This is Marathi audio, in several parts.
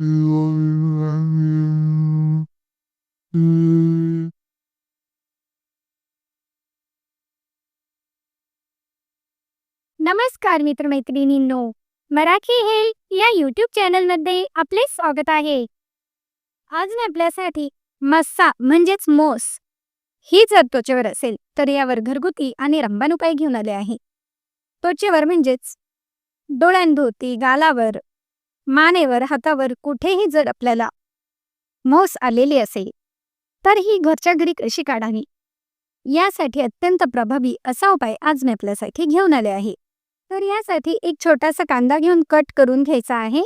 नमस्कार मित्रमैत्रिणींनो मराठी हे या यूट्यूब चॅनलमध्ये आपले स्वागत आहे. आज मी आपल्यासाठी मस्सा म्हणजेच मोस ही जर त्वचेवर असेल तर यावर घरगुती आणि रंबान उपाय घेऊन आले आहे. त्वचेवर म्हणजेच डोळ्यांभोवती गालावर मानेवर हातावर कुठेही जर आपल्याला मोस आलेली असेल तर ही घरच्या घरी कशी काढावी? यासाठी अत्यंत प्रभावी असा उपाय आज मी आपल्यासाठी घेऊन आले आहे. तर यासाठी एक छोटासा कांदा घेऊन कट करून घ्यायचा आहे.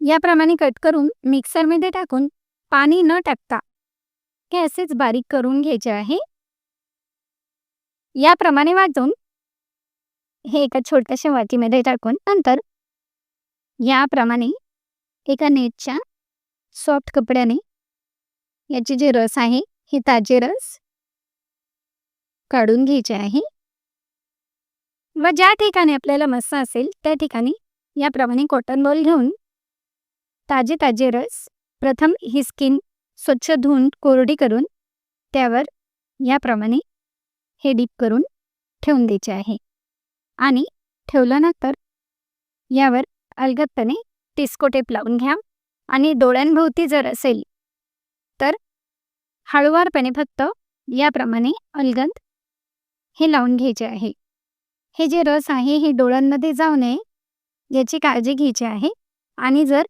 याप्रमाणे कट करून मिक्सरमध्ये टाकून पाणी न टाकता हे असेच बारीक करून घ्यायचे आहे. याप्रमाणे वाटून हे एका छोट्याशा वाटीमध्ये टाकून नंतर याप्रमाणे एका नेटच्या सॉफ्ट कपड्याने याचे जे रस आहे हे ताजे रस काढून घ्यायचे आहे. व ज्या ठिकाणी आपल्याला मस्त असेल त्या ठिकाणी याप्रमाणे कॉटन बॉल घेऊन ताजे ताजे रस प्रथम ही स्किन स्वच्छ धुवून कोरडी करून त्यावर याप्रमाणे हे डीप करून ठेवून द्यायचे आहे. आणि ठेवल्यानंतर यावर अलगतपणे टिस्को टेप लावून घ्या आणि डोळ्यांभोवती जर असेल तर हळुवारपणे फक्त याप्रमाणे अलगद हे लावून घ्यायचे आहे. हे जे रस आहे हे डोळ्यांमध्ये जाऊ नये याची काळजी घ्यायची आहे आणि जर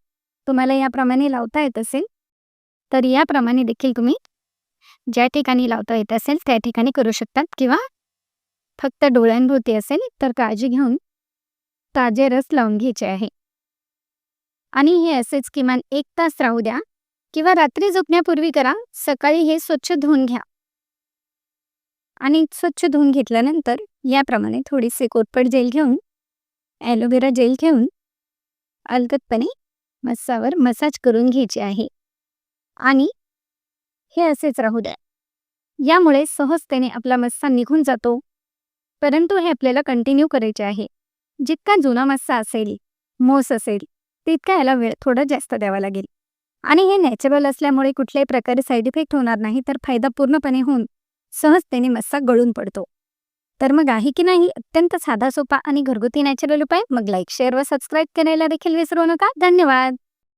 तुम्हाला याप्रमाणे लावता येत असेल तर याप्रमाणे देखील तुम्ही ज्या ठिकाणी लावता येत असेल त्या ठिकाणी करू शकतात किंवा फक्त डोळ्यांभोवती असेल तर काळजी घेऊन ताजे रस लावून घ्यायचे आहे. आणि हे असेच किमान एक तास राहू द्या किंवा रात्री झोपण्यापूर्वी करा सकाळी हे स्वच्छ धुवून घ्या. आणि स्वच्छ धुवून घेतल्यानंतर याप्रमाणे थोडीसे कोरपड जेल घेऊन ॲलोवेरा जेल घेऊन अलगदपणे मस्सावर मसाज करून घ्यायचे आहे. आणि हे असेच राहू द्या. यामुळे सहजतेने आपला मस्सा निघून जातो. परंतु हे आपल्याला कंटिन्यू करायचे आहे. जितका जुना मस्सा असेल मोस असेल तितका याला वेळ थोडा जास्त द्यावा लागेल. आणि हे नॅचरल असल्यामुळे कुठल्याही प्रकारे साईड इफेक्ट होणार नाही तर फायदा पूर्णपणे होऊन सहजतेने मस्सा गळून पडतो. तर मग आहे की नाही? अत्यंत साधा सोपा आणि घरगुती नॅचरल उपाय. मग लाईक शेअर व सबस्क्राईब करायला देखील विसरू नका. धन्यवाद!